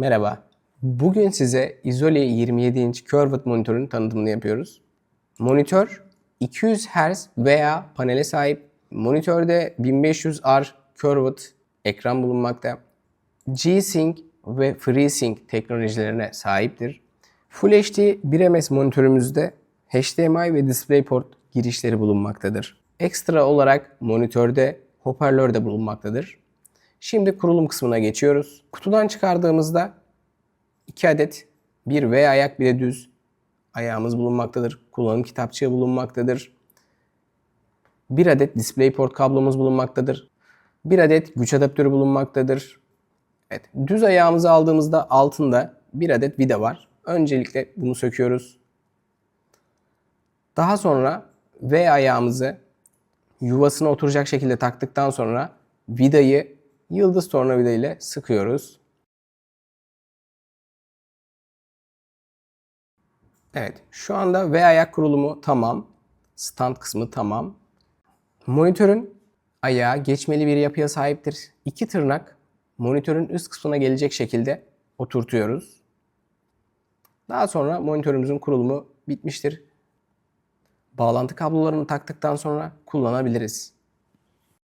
Merhaba. Bugün size Izole 27 inç Curved monitörün tanıtımını yapıyoruz. Monitör 200 Hz veya panele sahip. Monitörde 1500R Curved ekran bulunmakta. G-Sync ve FreeSync teknolojilerine sahiptir. Full HD 1ms monitörümüzde HDMI ve DisplayPort girişleri bulunmaktadır. Ekstra olarak monitörde hoparlör de bulunmaktadır. Şimdi kurulum kısmına geçiyoruz. Kutudan çıkardığımızda 2 adet bir V ayak bir de düz ayağımız bulunmaktadır. Kullanım kitapçığı bulunmaktadır. Bir adet DisplayPort kablomuz bulunmaktadır. Bir adet güç adaptörü bulunmaktadır. Evet, düz ayağımızı aldığımızda altında bir adet vida var. Öncelikle bunu söküyoruz. Daha sonra V ayağımızı yuvasına oturacak şekilde taktıktan sonra vidayı yıldız tornavida ile sıkıyoruz. Evet, şu anda V ayak kurulumu tamam. Stand kısmı tamam. Monitörün ayağı geçmeli bir yapıya sahiptir. İki tırnak monitörün üst kısmına gelecek şekilde oturtuyoruz. Daha sonra monitörümüzün kurulumu bitmiştir. Bağlantı kablolarını taktıktan sonra kullanabiliriz.